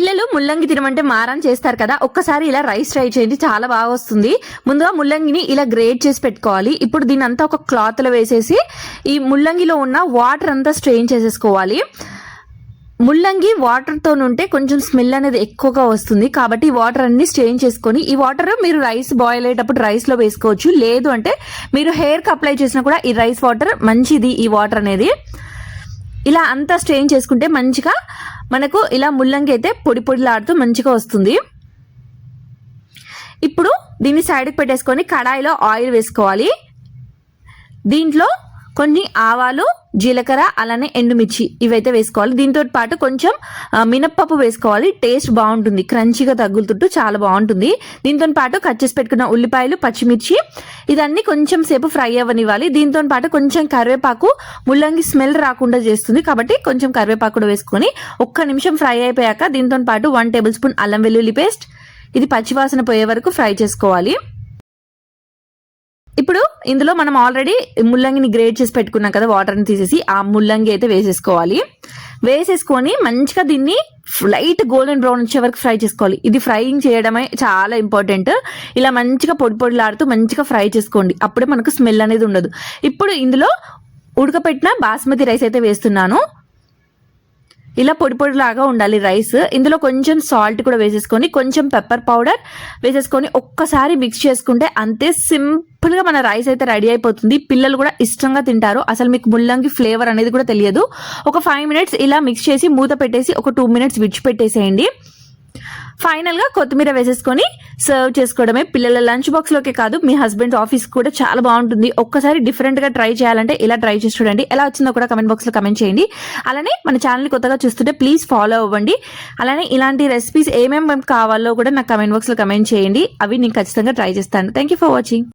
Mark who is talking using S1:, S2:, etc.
S1: పిల్లలు ముల్లంగి తినమంటే మారాన్ చేస్తారు కదా. ఒక్కసారి ఇలా రైస్ ట్రై చేయండి. చాలా బాగా వస్తుంది. ముందుగా ముల్లంగిని ఇలా గ్రేట్ చేసి పెట్టుకోవాలి. ఇప్పుడు దీని అంతా ఒక క్లాత్లో వేసేసి ఈ ముల్లంగిలో ఉన్న వాటర్ అంతా స్ట్రెయిన్ చేసేసుకోవాలి. ముల్లంగి వాటర్తో ఉంటే కొంచెం స్మెల్ అనేది ఎక్కువగా వస్తుంది. కాబట్టి ఈ వాటర్ అన్ని స్ట్రెయిన్ చేసుకొని ఈ వాటర్ మీరు రైస్ బాయిల్ అయ్యేటప్పుడు రైస్లో వేసుకోవచ్చు. లేదు అంటే మీరు హెయిర్కి అప్లై చేసినా కూడా ఈ రైస్ వాటర్ మంచిది ఈ వాటర్ అనేది. ఇలా అంతా స్ట్రెయిన్ చేసుకుంటే మంచిగా మనకు ఇలా ముల్లంగి అయితే పొడి పొడిలాడుతూ మంచిగా వస్తుంది. ఇప్పుడు దీన్ని సైడ్కి పెట్టేసుకొని కడాయిలో ఆయిల్ వేసుకోవాలి. దీంట్లో కొన్ని ఆవాలు జీలకర్ర అలానే ఎండుమిర్చి ఇవైతే వేసుకోవాలి. దీంతో పాటు కొంచెం మినప్పప్పు వేసుకోవాలి. టేస్ట్ బాగుంటుంది. క్రంచీగా తగులుతుంటూ చాలా బాగుంటుంది. దీంతో పాటు కట్ చేసి పెట్టుకున్న ఉల్లిపాయలు పచ్చిమిర్చి ఇదన్నీ కొంచెం సేపు ఫ్రై అవ్వనివ్వాలి. దీంతో పాటు కొంచెం కరివేపాకు ముల్లంగి స్మెల్ రాకుండా చేస్తుంది కాబట్టి కొంచెం కరివేపాకు కూడా వేసుకొని ఒక్క నిమిషం ఫ్రై అయిపోయాక దీంతో పాటు వన్ టేబుల్ స్పూన్ అల్లం వెల్లుల్లి పేస్ట్. ఇది పచ్చివాసన పోయే వరకు ఫ్రై చేసుకోవాలి. ఇప్పుడు ఇందులో మనం ఆల్రెడీ ముల్లంగిని గ్రేట్ చేసి పెట్టుకున్నాం కదా వాటర్ని తీసేసి ఆ ముల్లంగి అయితే వేసేసుకోవాలి. వేసేసుకొని మంచిగా దీన్ని లైట్ గోల్డెన్ బ్రౌన్ వచ్చే వరకు ఫ్రై చేసుకోవాలి. ఇది ఫ్రైయింగ్ చేయడమే చాలా ఇంపార్టెంట్ ఇలా మంచిగా పొడి పొడిలాడుతూ మంచిగా ఫ్రై చేసుకోండి. అప్పుడే మనకు స్మెల్ అనేది ఉండదు. ఇప్పుడు ఇందులో ఉడకపెట్టిన బాస్మతి రైస్ అయితే వేస్తున్నాను. ఇలా పొడి పొడిలాగా ఉండాలి రైస్. ఇందులో కొంచెం సాల్ట్ కూడా వేసేసుకొని కొంచెం పెప్పర్ పౌడర్ వేసేసుకొని ఒక్కసారి మిక్స్ చేసుకుంటే అంతే సింపుల్గా మన రైస్ అయితే రెడీ అయిపోతుంది. పిల్లలు కూడా ఇష్టంగా తింటారు. అసలు మీకు ముల్లంగి ఫ్లేవర్ అనేది కూడా తెలియదు. ఒక ఫైవ్ మినిట్స్ ఇలా మిక్స్ చేసి మూత పెట్టేసి ఒక టూ మినిట్స్ విడిచిపెట్టేసేయండి. ఫైనల్గా కొత్తిమీర వేసేసుకొని సర్వ్ చేసుకోవడమే. పిల్లల లంచ్ బాక్స్లోకే కాదు మీ హస్బెండ్ ఆఫీస్ కూడా చాలా బాగుంటుంది. ఒక్కసారి డిఫరెంట్గా ట్రై చేయాలంటే ఇలా ట్రై చేసి చూడండి. ఎలా వచ్చిందో కూడా కమెంట్ బాక్స్లో కమెంట్ చేయండి. అలానే మన ఛానల్ కొత్తగా చూస్తుంటే ప్లీజ్ ఫాలో అవ్వండి. అలానే ఇలాంటి రెసిపీస్ ఏమేమి కావాలో కూడా నాకు కమెంట్ బాక్స్లో కమెంట్ చేయండి. అవి నేను ఖచ్చితంగా ట్రై చేస్తాను. Thank you for watching